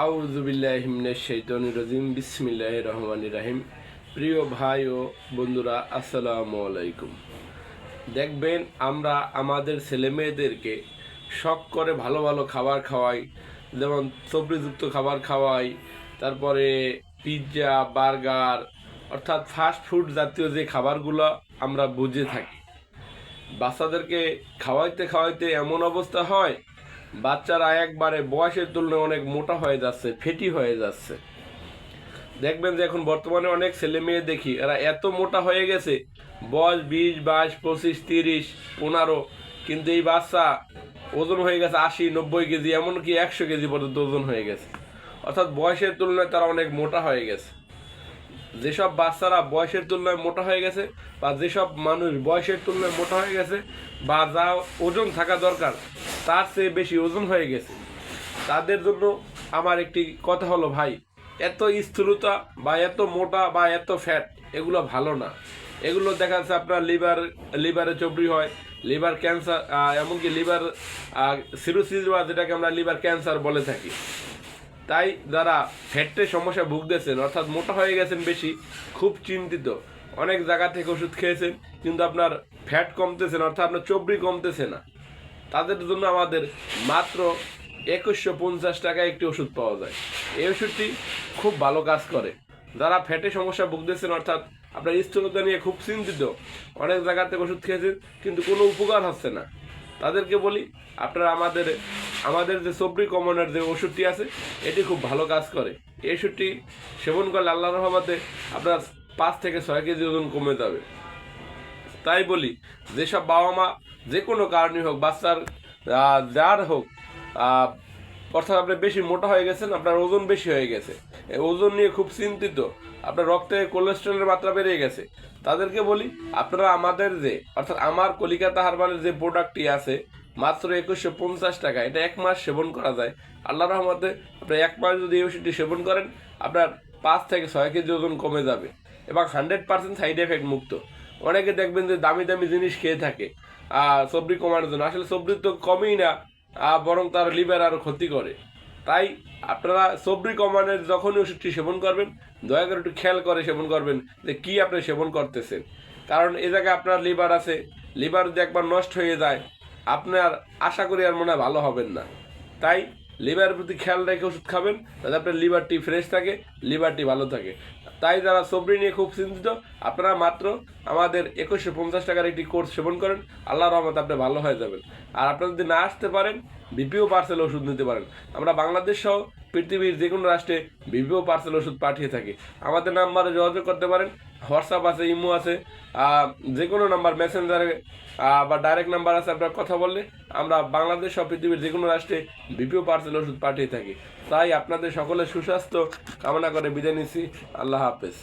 আউজুবিল্লাহিমিনাশাইতানির বিসমিল্লাহ রহমান রাহিম। প্রিয় ভাই ও বন্ধুরা, আসসালামু আলাইকুম। দেখবেন আমরা আমাদের ছেলে মেয়েদেরকে শখ করে ভালো ভালো খাবার খাওয়াই, যেমন সবজিযুক্ত খাবার খাওয়াই, তারপরে পিৎজা, বার্গার, অর্থাৎ ফাস্ট ফুড জাতীয় যে খাবারগুলো আমরা বুঝে থাকি। বাচ্চাদেরকে খাওয়াইতে খাওয়াইতে এমন অবস্থা হয় বাচ্চারা একবারে বয়সের তুলনায় অনেক মোটা হয়ে যাচ্ছে, ফেটি হয়ে যাচ্ছে। দেখবেন যে এখন বর্তমানে অনেক ছেলে মেয়ে দেখি, এরা এত মোটা হয়ে গেছে, বয়স বিশ, বাইশ, পঁচিশ, তিরিশ, পনেরো, কিন্তু এই বাচ্চা ওজন হয়ে গেছে আশি, নব্বই কেজি, এমনকি একশো কেজি পর্যন্ত ওজন হয়ে গেছে। অর্থাৎ বয়সের তুলনায় তারা অনেক মোটা হয়ে গেছে। যেসব বাচ্চারা বয়সের তুলনায় মোটা হয়ে গেছে, বা যেসব মানুষ বয়সের তুলনায় মোটা হয়ে গেছে, বা যা ওজন থাকা দরকার তার চেয়ে বেশি ওজন হয়ে গেছে। তাদের জন্য আমার একটি কথা হলো, ভাই, এত স্থূলতা বা এত মোটা বা এত ফ্যাট এগুলো ভালো না। এগুলো দেখা যাচ্ছে আপনার লিভার লিভারে চবড়ি হয় লিভার ক্যান্সার এমনকি লিভার সিরোসিস বা যেটাকে আমরা লিভার ক্যান্সার বলে থাকি। তাই যারা ফ্যাটের সমস্যা ভুগতেছেন, অর্থাৎ মোটা হয়ে গেছেন বেশি, খুব চিন্তিত। অনেক জায়গা থেকে ওষুধ খেয়েছেন, কিন্তু আপনার ফ্যাট কমতেছে না, অর্থাৎ আপনার চবড়ি কমতেছে না। তাদের জন্য আমাদের মাত্র একুশশো পঞ্চাশ টাকায় একটি ওষুধ পাওয়া যায়। এই ওষুধটি খুব ভালো কাজ করে। যারা ফ্যাটে সমস্যা ভুগতেছেন, অর্থাৎ আপনার স্থূলতা নিয়ে খুব চিন্তিত, অনেক জায়গা থেকে ওষুধ খেয়েছেন, কিন্তু কোনো উপকার হচ্ছে না। তাদেরকে বলি, আপনারা আমাদের আমাদের যে সবরি কমনের যে ওষুধটি আছে, এটি খুব ভালো কাজ করে। এই ওষুধটি সেবন করলে আল্লাহ রহমতে আপনার পাঁচ থেকে ছয় কেজি ওজন কমে যাবে। তাই বলি, যেসব বাবা মা যে কোনো কারণে হোক, বাচ্চার যার হোক অর্থাৎ আপনি বেশি মোটা হয়ে গেছেন, আপনার ওজন বেশি হয়ে গেছে। ওজন নিয়ে খুব চিন্তিত। আপনার রক্তে কোলেস্ট্রলের মাত্রা বেড়ে গেছে। তাদেরকে বলি, আপনারা আমাদের যে, অর্থাৎ আমার কলিকাতা হারবালের যে প্রোডাক্টটি আছে, মাত্র একুশশো পঞ্চাশ টাকা, এটা এক মাস সেবন করা যায়। আল্লাহ রহমতে আপনি এক মাস যদি এই ওষুধটি সেবন করেন, আপনার পাঁচ থেকে ছয় কেজি ওজন কমে যাবে। এবং হান্ড্রেড পার্সেন্ট সাইড এফেক্ট মুক্ত। অনেকে দেখবেন যে দামি দামি জিনিস খেয়ে থাকে সবজি কমানোর জন্য। আসলে সবজি তো কমেই না বরং তার লিভার আরও ক্ষতি করে। তাই আপনারা সবজি কমানোর যখনই ওষুধটি সেবন করবেন, দয়া করে একটু খেয়াল করে সেবন করবেন যে কি আপনি সেবন করতেছেন। কারণ এ জায়গায় আপনার লিভার আছে লিভার যদি একবার নষ্ট হয়ে যায়, আপনার আশা করি আর মনে হয় ভালো হবেন না। তাই লিভারের প্রতি খেয়াল রেখে ওষুধ খাবেন যাতে আপনার লিভারটি ফ্রেশ থাকে লিভারটি ভালো থাকে। তাই যারা সবরি নিয়ে খুব চিন্তিত, আপনারা মাত্র আমাদের একুশশো পঞ্চাশ টাকার একটি কোর্স সেবন করেন আল্লাহ রহমত আপনি ভালো হয়ে যাবেন। আর আপনারা যদি না আসতে পারেন বিপিও পার্সেল ওষুধ নিতে পারেন। আমরা বাংলাদেশ সহ পৃথিবীর যে কোনো রাষ্ট্রে বিপিও পার্সেল ওষুধ পাঠিয়ে থাকি। আমাদের নাম্বারে যোগাযোগ করতে পারেন হোয়াটসঅ্যাপ আছে ইমো আছে যে কোনো নাম্বার মেসেঞ্জারে বা ডাইরেক্ট নাম্বার আছে, আপনার কথা বললে আমরা বাংলাদেশ সহ পৃথিবীর যে কোনো রাষ্ট্রে বিপিও পার্সেল ওষুধ পাঠিয়ে থাকি। তাই আপনাদের সকলের সুস্বাস্থ্য কামনা করে বিদায় নিচ্ছি। আল্লাহ হাফেজ।